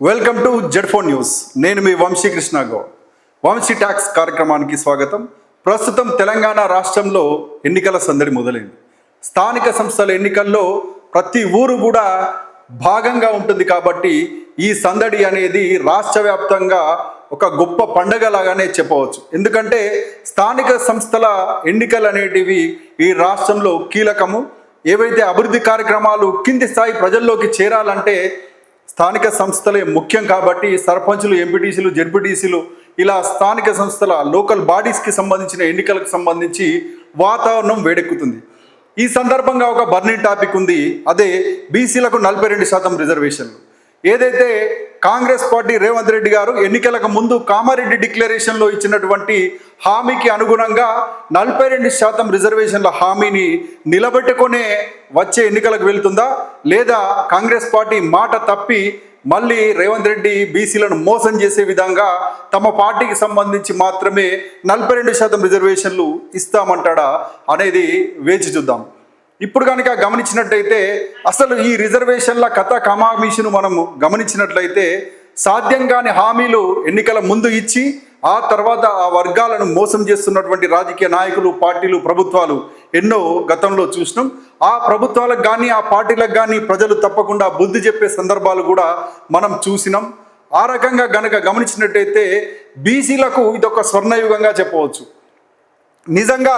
Welcome to Z phone news నేను మీ Vamshi Krishna Goud Vamshi talks కార్యక్రమానికి స్వాగతం. ప్రస్తుతం తెలంగాణ రాష్ట్రంలో ఎన్నికల సందడి మొదలైంది. స్థానిక సంస్థల ఎన్నికల్లో ప్రతి ఊరు కూడా భాగంగా ఉంటుంది కాబట్టి ఈ సందడి అనేది రాష్ట్ర వ్యాప్తంగా ఒక గొప్ప పండగ లాగానే చెప్పవచ్చు. ఎందుకంటే స్థానిక సంస్థల ఎన్నికలు అనేటివి ఈ రాష్ట్రంలో కీలకము. ఏవైతే అభివృద్ధి కార్యక్రమాలు కింది స్థాయి ప్రజల్లోకి చేరాలంటే స్థానిక సంస్థలే ముఖ్యం కాబట్టి సర్పంచులు ఎంపీటీసీలు జెడ్పీటీసీలు ఇలా స్థానిక సంస్థల లోకల్ బాడీస్కి సంబంధించిన ఎన్నికలకు సంబంధించి వాతావరణం వేడెక్కుతుంది. ఈ సందర్భంగా ఒక బర్నింగ్ టాపిక్ ఉంది. అదే బీసీలకు నలభై రెండు శాతం రిజర్వేషన్లు. ఏదైతే కాంగ్రెస్ పార్టీ రేవంత్ రెడ్డి గారు ఎన్నికలకు ముందు కామారెడ్డి డిక్లరేషన్లో ఇచ్చినటువంటి హామీకి అనుగుణంగా నలభై రెండు శాతం రిజర్వేషన్ల హామీని నిలబెట్టుకునే వచ్చే ఎన్నికలకు వెళ్తుందా? లేదా కాంగ్రెస్ పార్టీ మాట తప్పి మళ్ళీ రేవంత్ రెడ్డి బీసీలను మోసం చేసే విధంగా తమ పార్టీకి సంబంధించి మాత్రమే నలభై రెండు శాతం రిజర్వేషన్లు ఇస్తామంటాడా అనేది వేచి చూద్దాం. ఇప్పుడు కనుక గమనించినట్టయితే అసలు ఈ రిజర్వేషన్ల కథ కమామిషను మనము గమనించినట్లయితే సాధ్యం కాని హామీలు ఎన్నికల ముందు ఇచ్చి ఆ తర్వాత ఆ వర్గాలను మోసం చేస్తున్నటువంటి రాజకీయ నాయకులు పార్టీలు ప్రభుత్వాలు ఎన్నో గతంలో చూసినాం. ఆ ప్రభుత్వాలకు కానీ ఆ పార్టీలకు కానీ ప్రజలు తప్పకుండా బుద్ధి చెప్పే సందర్భాలు కూడా మనం చూసినాం. ఆ రకంగా గనక గమనించినట్టయితే బీసీలకు ఇదొక స్వర్ణయుగంగా చెప్పవచ్చు. నిజంగా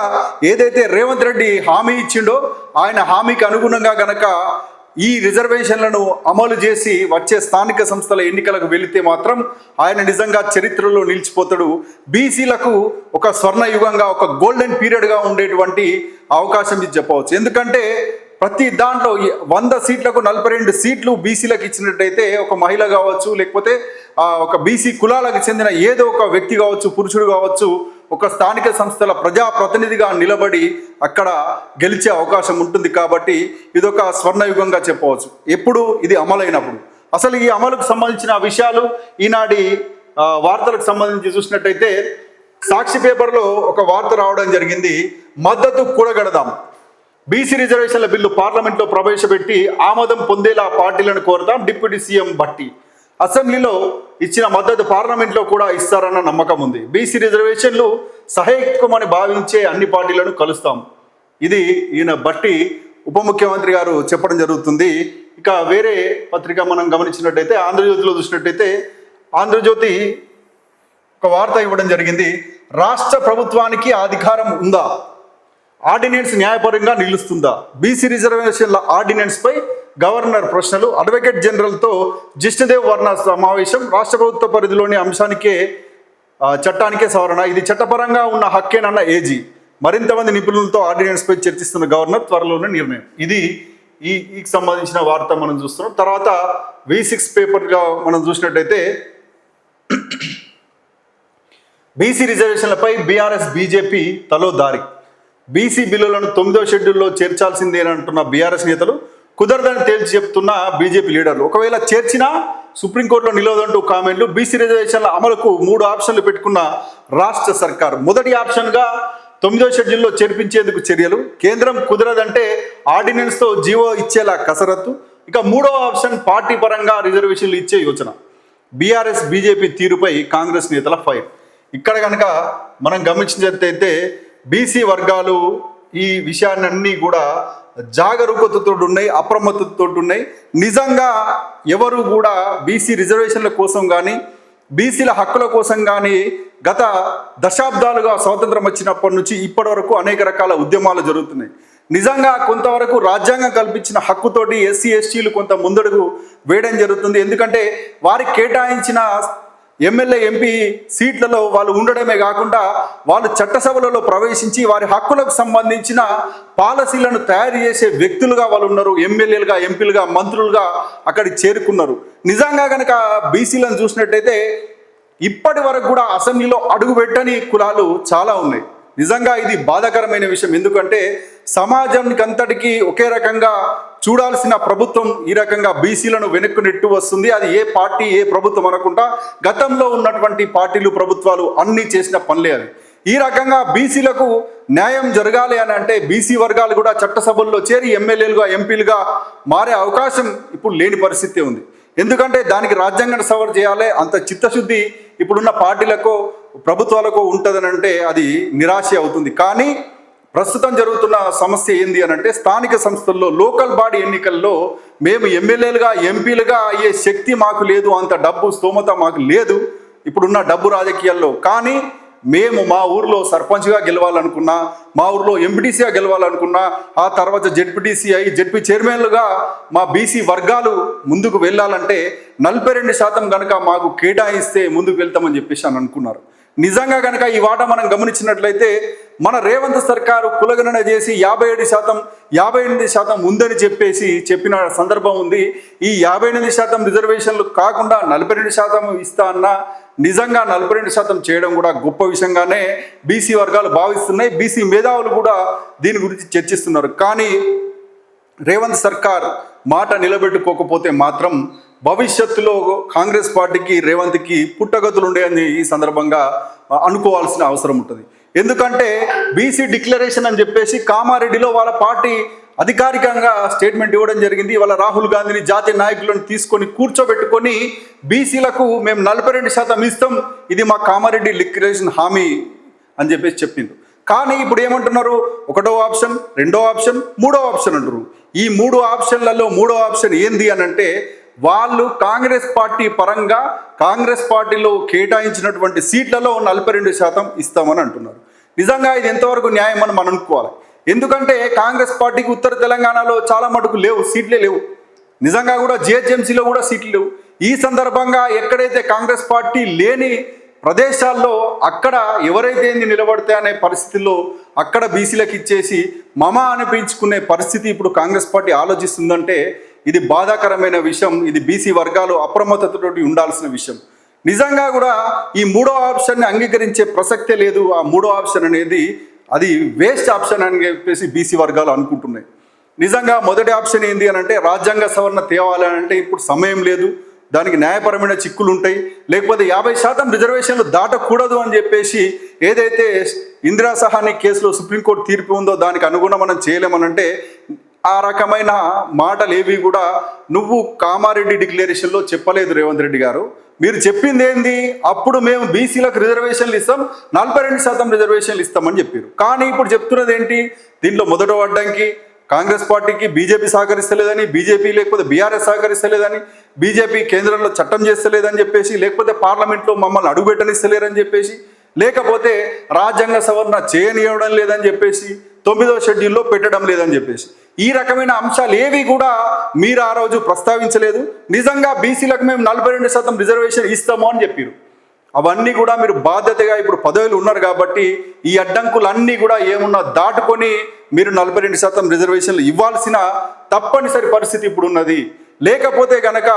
ఏదైతే రేవంత్ రెడ్డి హామీ ఇచ్చిండో ఆయన హామీకి అనుగుణంగా గనక ఈ రిజర్వేషన్లను అమలు చేసి వచ్చే స్థానిక సంస్థల ఎన్నికలకు వెళితే మాత్రం ఆయన నిజంగా చరిత్రలో నిలిచిపోతాడు. బీసీలకు ఒక స్వర్ణయుగంగా ఒక గోల్డెన్ పీరియడ్గా ఉండేటువంటి అవకాశం ఇది చెప్పవచ్చు. ఎందుకంటే ప్రతి దాంట్లో వంద సీట్లకు నలభై రెండు సీట్లు బీసీలకు ఇచ్చినట్టయితే ఒక మహిళ కావచ్చు లేకపోతే ఒక బీసీ కులాలకు చెందిన ఏదో ఒక వ్యక్తి కావచ్చు పురుషుడు కావచ్చు ఒక స్థానిక సంస్థల ప్రజాప్రతినిధిగా నిలబడి అక్కడ గెలిచే అవకాశం ఉంటుంది కాబట్టి ఇదొక స్వర్ణయుగంగా చెప్పవచ్చు. ఎప్పుడు ఇది అమలైనప్పుడు. అసలు ఈ అమలుకు సంబంధించిన విషయాలు ఈనాటి వార్తలకు సంబంధించి చూసినట్టయితే సాక్షి పేపర్లో ఒక వార్త రావడం జరిగింది. మద్దతు కూడగడదాం. బీసీ రిజర్వేషన్ల బిల్లు పార్లమెంట్లో ప్రవేశపెట్టి ఆమోదం పొందేలా పార్టీలను కోరదాం. డిప్యూటీ సీఎం బట్టి అసెంబ్లీలో ఇచ్చిన మద్దతు పార్లమెంట్లో కూడా ఇస్తారన్న నమ్మకం ఉంది. బీసీ రిజర్వేషన్లు సహేతుకమని భావించే అన్ని పార్టీలను కలుస్తాం. ఇది ఈయన బట్టి ఉప ముఖ్యమంత్రి గారు చెప్పడం జరుగుతుంది. ఇక వేరే పత్రిక మనం గమనించినట్టయితే ఆంధ్రజ్యోతిలో చూసినట్టయితే ఆంధ్రజ్యోతి ఒక వార్త ఇవ్వడం జరిగింది. రాష్ట్ర ప్రభుత్వానికి అధికారం ఉందా? ఆర్డినెన్స్ న్యాయపరంగా నిలుస్తుందా? బీసీ రిజర్వేషన్ల ఆర్డినెన్స్పై గవర్నర్ ప్రశ్నలు అడ్వకేట్ జనరల్తో జిష్ణుదేవ్ వర్ణ సమావేశం రాష్ట్ర ప్రభుత్వ పరిధిలోని అంశానికే చట్టానికే సవరణ. ఇది చట్టపరంగా ఉన్న హక్కేనన్న ఏజీ. మరింత మంది నిపుణులతో ఆర్డినెన్స్పై చర్చిస్తున్న గవర్నర్ త్వరలోనే నిర్ణయం. ఇది ఈ ఈకి సంబంధించిన వార్త మనం చూస్తున్నాం. తర్వాత వి సిక్స్ పేపర్గా మనం చూసినట్టయితే బీసీ రిజర్వేషన్లపై బీఆర్ఎస్ బీజేపీ తలో దారి. బీసీ బిల్లులను తొమ్మిదో షెడ్యూల్లో చేర్చాల్సిందేనంటున్న బీఆర్ఎస్ నేతలు కుదరదని తేల్చి చెప్తున్న బీజేపీ లీడర్లు. ఒకవేళ చేర్చినా సుప్రీంకోర్టులో నిలవదంటూ కామెంట్లు బీసీ రిజర్వేషన్ల అమలుకు మూడు ఆప్షన్లు పెట్టుకున్న రాష్ట్ర సర్కార్. మొదటి ఆప్షన్గా తొమ్మిదో షెడ్యూల్లో చేర్పించేందుకు చర్యలు. కేంద్రం కుదరదంటే ఆర్డినెన్స్తో జీవో ఇచ్చేలా కసరత్తు. ఇక మూడో ఆప్షన్ పార్టీ పరంగా రిజర్వేషన్లు ఇచ్చే యోచన. బీఆర్ఎస్ బీజేపీ తీరుపై కాంగ్రెస్ నేతల ఫైర్. ఇక్కడ కనుక మనం గమనించినట్టయితే బీసీ వర్గాలు ఈ విషయాన్ని కూడా జాగరూకతతో ఉన్నాయి అప్రమత్తతో ఉన్నాయి నిజంగా ఎవరు కూడా బీసీ రిజర్వేషన్ల కోసం కానీ బీసీల హక్కుల కోసం కానీ గత దశాబ్దాలుగా స్వాతంత్రం వచ్చినప్పటి నుంచి ఇప్పటి వరకు అనేక రకాల ఉద్యమాలు జరుగుతున్నాయి. నిజంగా కొంతవరకు రాజ్యాంగం కల్పించిన హక్కుతోటి ఎస్సీ ఎస్టీలు కొంత ముందడుగు వేయడం జరుగుతుంది. ఎందుకంటే వారికి కేటాయించిన ఎమ్మెల్యే ఎంపీ సీట్లలో వాళ్ళు ఉండడమే కాకుండా వాళ్ళు చట్టసభలలో ప్రవేశించి వారి హక్కులకు సంబంధించిన పాలసీలను తయారు చేసే వ్యక్తులుగా వాళ్ళు ఉన్నారు. ఎమ్మెల్యేలుగా ఎంపీలుగా మంత్రులుగా అక్కడికి చేరుకున్నారు. నిజంగా కనుక బీసీలను చూసినట్టయితే ఇప్పటి వరకు కూడా అసెంబ్లీలో అడుగుపెట్టని కులాలు చాలా ఉన్నాయి. నిజంగా ఇది బాధాకరమైన విషయం. ఎందుకంటే సమాజానికి అంతటికీ ఒకే రకంగా చూడాల్సిన ప్రభుత్వం ఈ రకంగా బీసీలను వెనక్కు నెట్టు వస్తుంది. అది ఏ పార్టీ ఏ ప్రభుత్వం అనకుండా గతంలో ఉన్నటువంటి పార్టీలు ప్రభుత్వాలు అన్నీ చేసిన పనులే అది. ఈ రకంగా బీసీలకు న్యాయం జరగాలి అని అంటే బీసీ వర్గాలు కూడా చట్టసభల్లో చేరి ఎమ్మెల్యేలుగా ఎంపీలుగా మారే అవకాశం ఇప్పుడు లేని పరిస్థితి ఉంది. ఎందుకంటే దానికి రాజ్యాంగం సవర్ చేయాలి. అంత చిత్తశుద్ధి ఇప్పుడున్న పార్టీలకు ప్రభుత్వాలకు ఉంటుందని అంటే అది నిరాశ అవుతుంది. కానీ ప్రస్తుతం జరుగుతున్న సమస్య ఏంది అని అంటే స్థానిక సంస్థల్లో లోకల్ బాడీ ఎన్నికల్లో మేము ఎమ్మెల్యేలుగా ఎంపీలుగా అయ్యే శక్తి మాకు లేదు అంత డబ్బు స్తోమత మాకు లేదు ఇప్పుడున్న డబ్బు రాజకీయాల్లో. కానీ మేము మా ఊర్లో సర్పంచ్గా గెలవాలనుకున్నా మా ఊర్లో ఎంపీటీసీగా గెలవాలనుకున్నా ఆ తర్వాత జెడ్పీటీసీ అయి జెడ్పీ చైర్మన్లుగా మా బీసీ వర్గాలు ముందుకు వెళ్ళాలంటే నలభై రెండు శాతం కనుక మాకు కేటాయిస్తే ముందుకు వెళ్తామని చెప్పేసి అని అనుకున్నారు. నిజంగా కనుక ఈ వాట మనం గమనించినట్లయితే మన రేవంత్ సర్కారు కులగణన చేసి యాభై ఏడు శాతం యాభై ఎనిమిది శాతం ఉందని చెప్పేసి చెప్పిన సందర్భం ఉంది. ఈ యాభై ఎనిమిది శాతం రిజర్వేషన్లు కాకుండా నలభై రెండు శాతం ఇస్తా అన్న నిజంగా నలభై రెండు శాతం చేయడం కూడా గొప్ప విషయంగానే బీసీ వర్గాలు భావిస్తున్నాయి. బీసీ మేధావులు కూడా దీని గురించి చర్చిస్తున్నారు. కానీ రేవంత్ సర్కార్ మాట నిలబెట్టుకోకపోతే మాత్రం భవిష్యత్తులో కాంగ్రెస్ పార్టీకి రేవంత్కి పుట్టగతులు ఉండేయని ఈ సందర్భంగా అనుకోవాల్సిన అవసరం ఉంటుంది. ఎందుకంటే బీసీ డిక్లరేషన్ అని చెప్పేసి కామారెడ్డిలో వాళ్ళ పార్టీ అధికారికంగా స్టేట్మెంట్ ఇవ్వడం జరిగింది. ఇవాళ రాహుల్ గాంధీని జాతీయ నాయకులను తీసుకొని కూర్చోబెట్టుకొని బీసీలకు మేము నలభై రెండు శాతం ఇస్తాం ఇది మా కామారెడ్డి డిక్లరేషన్ హామీ అని చెప్పేసి చెప్పింది కానీ ఇప్పుడు ఏమంటున్నారు? ఒకటో ఆప్షన్ రెండో ఆప్షన్ మూడో ఆప్షన్ అంటారు. ఈ మూడు ఆప్షన్లలో మూడో ఆప్షన్ ఏంది అని అంటే వాళ్ళు కాంగ్రెస్ పార్టీ పరంగా కాంగ్రెస్ పార్టీలో కేటాయించినటువంటి సీట్లలో నలభై రెండు శాతం ఇస్తామని అంటున్నారు. నిజంగా ఇది ఎంతవరకు న్యాయం అని మనం అనుకోవాలి. ఎందుకంటే కాంగ్రెస్ పార్టీకి ఉత్తర తెలంగాణలో చాలా మటుకు లేవు సీట్లే లేవు. నిజంగా కూడా జిహెచ్ఎంసీలో కూడా సీట్లు లేవు. ఈ సందర్భంగా ఎక్కడైతే కాంగ్రెస్ పార్టీ లేని ప్రదేశాల్లో అక్కడ ఎవరైతే నిలబడితే అనే పరిస్థితుల్లో అక్కడ బీసీలకు ఇచ్చేసి మమ అనిపించుకునే పరిస్థితి ఇప్పుడు కాంగ్రెస్ పార్టీ ఆలోచిస్తుందంటే ఇది బాధాకరమైన విషయం ఇది బీసీ వర్గాలు అప్రమత్తతో ఉండాల్సిన విషయం. నిజంగా కూడా ఈ మూడో ఆప్షన్ని అంగీకరించే ప్రసక్తే లేదు. ఆ మూడో ఆప్షన్ అనేది అది వేస్ట్ ఆప్షన్ అని చెప్పేసి బీసీ వర్గాలు అనుకుంటున్నాయి. నిజంగా మొదటి ఆప్షన్ ఏంది అని అంటే రాజ్యాంగ సవరణ తేవాలి అంటే ఇప్పుడు సమయం లేదు. దానికి న్యాయపరమైన చిక్కులు ఉంటాయి. లేకపోతే యాభై శాతం రిజర్వేషన్లు దాటకూడదు అని చెప్పేసి ఏదైతే ఇందిరా సహాని కేసులో సుప్రీంకోర్టు తీర్పు ఉందో దానికి అనుగుణం మనం చేయలేమనంటే ఆ రకమైన మాటలు ఏవి కూడా నువ్వు కామారెడ్డి డిక్లరేషన్లో చెప్పలేదు రేవంత్ రెడ్డి గారు. మీరు చెప్పింది ఏంది? అప్పుడు మేము బీసీలకు రిజర్వేషన్లు ఇస్తాం నలభై రెండు శాతం రిజర్వేషన్లు ఇస్తామని చెప్పారు. కానీ ఇప్పుడు చెప్తున్నది ఏంటి? దీంట్లో మొదట అడ్డంకి కాంగ్రెస్ పార్టీకి బీజేపీ సహకరిస్తలేదని బీజేపీ లేకపోతే బీఆర్ఎస్ సహకరిస్తలేదని బీజేపీ కేంద్రంలో చట్టం చేస్తలేదని చెప్పేసి లేకపోతే పార్లమెంట్లో మమ్మల్ని అడుగుపెట్టనిస్తలేరని చెప్పేసి లేకపోతే రాజ్యాంగ సవరణ చేయనివ్వడం లేదని చెప్పేసి తొమ్మిదో షెడ్యూల్లో పెట్టడం లేదని చెప్పేసి. ఈ రకమైన అంశాలు ఏవి కూడా మీరు ఆ రోజు ప్రస్తావించలేదు. నిజంగా బీసీలకు మేము నలభై రెండు శాతం రిజర్వేషన్ ఇస్తాము అని చెప్పారు. అవన్నీ కూడా మీరు బాధ్యతగా ఇప్పుడు పదవులు ఉన్నారు కాబట్టి ఈ అడ్డంకులన్నీ కూడా ఏమున్నా దాటుకొని మీరు నలభై రెండు శాతం రిజర్వేషన్లు ఇవ్వాల్సిన తప్పనిసరి పరిస్థితి ఇప్పుడు ఉన్నది. లేకపోతే గనక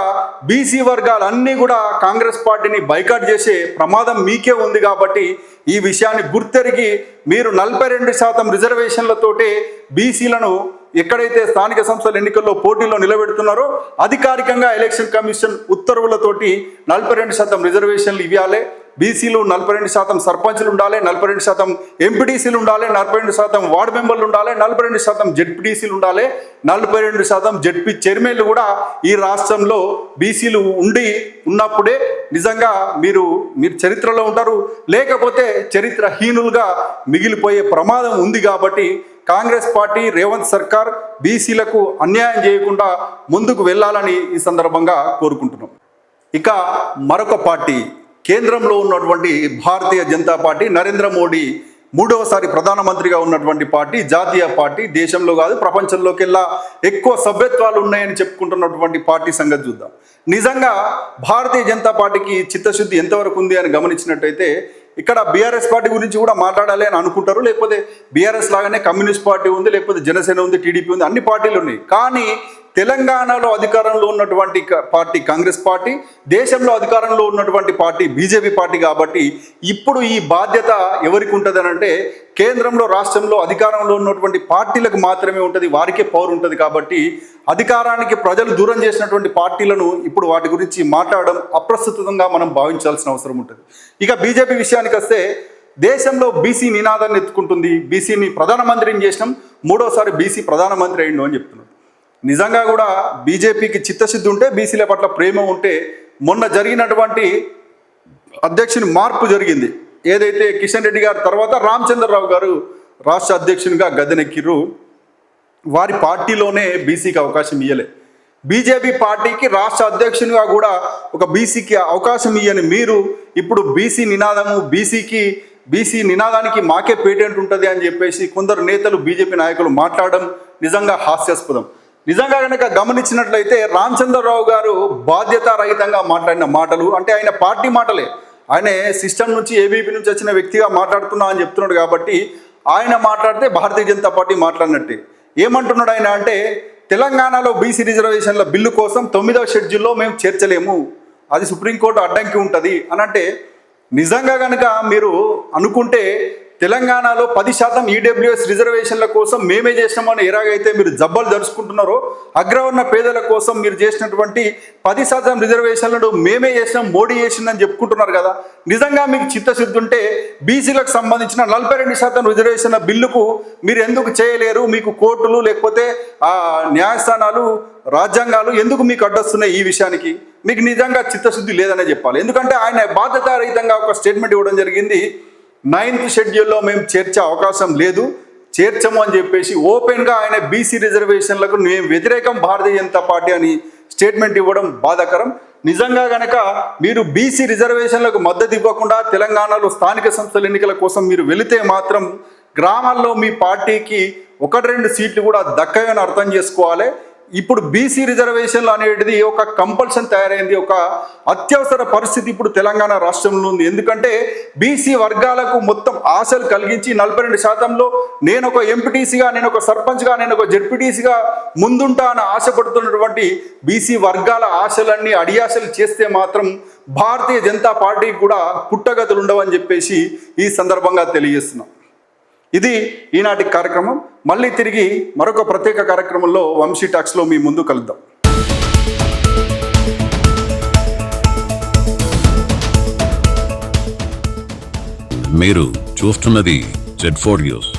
బీసీ వర్గాలన్నీ కూడా కాంగ్రెస్ పార్టీని బైకాట్ చేసే ప్రమాదం మీకే ఉంది కాబట్టి ఈ విషయాన్ని గుర్తెరిగి మీరు నలభై రెండు శాతం రిజర్వేషన్లతోటే బీసీలను ఎక్కడైతే స్థానిక సంస్థల ఎన్నికల్లో పోటీలో నిలబెడుతున్నారో అధికారికంగా ఎలక్షన్ కమిషన్ ఉత్తర్వులతోటి నలభై రెండు శాతం రిజర్వేషన్లు ఇవ్వాలి. బీసీలు నలభై రెండు శాతం సర్పంచ్లు ఉండాలి నలభై రెండు శాతం ఎంపీటీసీలు ఉండాలి నలభై రెండు శాతం వార్డు మెంబర్లు ఉండాలి నలభై రెండు శాతం జెడ్పీటీసీలు ఉండాలి నలభై రెండు శాతం జెడ్పీ చైర్మన్లు కూడా ఈ రాష్ట్రంలో బీసీలు ఉండి ఉన్నప్పుడే నిజంగా మీరు మీరు చరిత్రలో ఉంటారు. లేకపోతే చరిత్రహీనులుగా మిగిలిపోయే ప్రమాదం ఉంది కాబట్టి కాంగ్రెస్ పార్టీ రేవంత్ సర్కార్ బీసీలకు అన్యాయం చేయకుండా ముందుకు వెళ్ళాలని ఈ సందర్భంగా కోరుకుంటున్నాం. ఇక మరొక పార్టీ కేంద్రంలో ఉన్నటువంటి భారతీయ జనతా పార్టీ నరేంద్ర మోడీ మూడవసారి ప్రధానమంత్రిగా ఉన్నటువంటి పార్టీ జాతీయ పార్టీ దేశంలో కాదు ప్రపంచంలోకెల్లా ఎక్కువ సభ్యత్వాలు ఉన్నాయని చెప్పుకుంటున్నటువంటి పార్టీ సంగతి చూద్దాం. నిజంగా భారతీయ జనతా పార్టీకి చిత్తశుద్ధి ఎంతవరకు ఉంది అని గమనించినట్టయితే ఇక్కడ బీఆర్ఎస్ పార్టీ గురించి కూడా మాట్లాడాలి అని అనుకుంటారు. లేకపోతే బీఆర్ఎస్ లాగానే కమ్యూనిస్ట్ పార్టీ ఉంది లేకపోతే జనసేన ఉంది టీడీపీ ఉంది అన్ని పార్టీలు ఉన్నాయి. కానీ తెలంగాణలో అధికారంలో ఉన్నటువంటి పార్టీ కాంగ్రెస్ పార్టీ దేశంలో అధికారంలో ఉన్నటువంటి పార్టీ బీజేపీ పార్టీ కాబట్టి ఇప్పుడు ఈ బాధ్యత ఎవరికి ఉంటుంది అంటే కేంద్రంలో రాష్ట్రంలో అధికారంలో ఉన్నటువంటి పార్టీలకు మాత్రమే ఉంటుంది వారికే పవర్ ఉంటుంది కాబట్టి అధికారానికి ప్రజలు దూరం చేసినటువంటి పార్టీలను ఇప్పుడు వాటి గురించి మాట్లాడడం అప్రస్తుతంగా మనం భావించాల్సిన అవసరం ఉంటుంది. ఇక బీజేపీ విషయానికి వస్తే దేశంలో బీసీ నినాదాన్ని ఎత్తుకుంటుంది. బీసీని ప్రధానమంత్రిని చేసినాం మూడోసారి బీసీ ప్రధానమంత్రి అయిండు అని చెప్తున్నారు నిజంగా కూడా బీజేపీకి చిత్తశుద్ధి ఉంటే బీసీల పట్ల ప్రేమ ఉంటే మొన్న జరిగినటువంటి అధ్యక్షుని మార్పు జరిగింది. ఏదైతే కిషన్ రెడ్డి గారి తర్వాత రామచంద్రరావు గారు రాష్ట్ర అధ్యక్షునిగా గద్దెనెక్కిర్రు వారి పార్టీలోనే బీసీకి అవకాశం ఇయ్యలే. బీజేపీ పార్టీకి రాష్ట్ర అధ్యక్షునిగా కూడా ఒక బీసీకి అవకాశం ఇయ్యని మీరు ఇప్పుడు బీసీ నినాదము బీసీకి బీసీ నినాదానికి మాకే పేటెంట్ ఉంటుంది అని చెప్పేసి కొందరు నేతలు బీజేపీ నాయకులు మాట్లాడడం నిజంగా హాస్యాస్పదం. నిజంగా కనుక గమనించినట్లయితే రామచంద్రరావు గారు బాధ్యతారహితంగా మాట్లాడిన మాటలు అంటే ఆయన పార్టీ మాటలే. ఆయన సిస్టమ్ నుంచి ఏబీపీ నుంచి వచ్చిన వ్యక్తిగా మాట్లాడుతున్నా అని చెప్తున్నాడు కాబట్టి ఆయన మాట్లాడితే భారతీయ జనతా పార్టీ మాట్లాడినట్టే. ఏమంటున్నాడు ఆయన అంటే తెలంగాణలో బీసీ రిజర్వేషన్ల బిల్లు కోసం తొమ్మిదవ షెడ్యూల్లో మేము చేర్చలేము. అది సుప్రీంకోర్టు అడ్డంకి ఉంటుంది. అని అంటే నిజంగా కనుక మీరు అనుకుంటే తెలంగాణలో పది శాతం ఈడబ్ల్యూఎస్ రిజర్వేషన్ల కోసం మేమే చేసినామని ఎలాగైతే మీరు జబ్బలు జరుచుకుంటున్నారో అగ్రవర్ణ పేదల కోసం మీరు చేసినటువంటి పది శాతం రిజర్వేషన్లను మేమే చేసినాం మోడీ చేసిందని చెప్పుకుంటున్నారు కదా. నిజంగా మీకు చిత్తశుద్ధి ఉంటే బీసీలకు సంబంధించిన నలభై రెండు శాతం రిజర్వేషన్ల బిల్లుకు మీరు ఎందుకు చేయలేరు? మీకు కోర్టులు లేకపోతే ఆ న్యాయస్థానాలు రాజ్యాంగాలు ఎందుకు మీకు అడ్డొస్తున్నాయి ఈ విషయానికి? మీకు నిజంగా చిత్తశుద్ధి లేదనే చెప్పాలి. ఎందుకంటే ఆయన బాధ్యతారహితంగా ఒక స్టేట్మెంట్ ఇవ్వడం జరిగింది. నైన్త్ షెడ్యూల్లో మేము చేర్చే అవకాశం లేదు. చేర్చము అని చెప్పేసి ఓపెన్గా ఆయన బీసీ రిజర్వేషన్లకు మేము వ్యతిరేకం భారతీయ జనతా పార్టీ అని స్టేట్మెంట్ ఇవ్వడం బాధాకరం. నిజంగా గనక మీరు బీసీ రిజర్వేషన్లకు మద్దతు ఇవ్వకుండా తెలంగాణలో స్థానిక సంస్థల ఎన్నికల కోసం మీరు వెళితే మాత్రం గ్రామాల్లో మీ పార్టీకి ఒకటి రెండు సీట్లు కూడా దక్కయని అర్థం చేసుకోవాలి. ఇప్పుడు బీసీ రిజర్వేషన్లు అనేది ఒక కంపల్షన్ తయారైంది. ఒక అత్యవసర పరిస్థితి ఇప్పుడు తెలంగాణ రాష్ట్రంలో ఉంది. ఎందుకంటే బీసీ వర్గాలకు మొత్తం ఆశలు కలిగించి నలభై రెండు శాతంలో నేను ఒక ఎంపీటీసీగా నేను ఒక సర్పంచ్గా నేను ఒక జడ్పీటీసీగా ముందుంటా అని ఆశపడుతున్నటువంటి బీసీ వర్గాల ఆశలన్నీ అడియాశలు చేస్తే మాత్రం భారతీయ జనతా పార్టీకి కూడా పుట్టగతులు ఉండవని చెప్పేసి ఈ సందర్భంగా తెలియజేస్తున్నాం. ఇది ఈనాటి కార్యక్రమం. మళ్ళీ తిరిగి మరొక ప్రత్యేక కార్యక్రమంలో వంశీ టాక్స్లో మీ ముందు కలుద్దాం. మీరు చూస్తున్నది జెడ్ ఫోర్ న్యూస్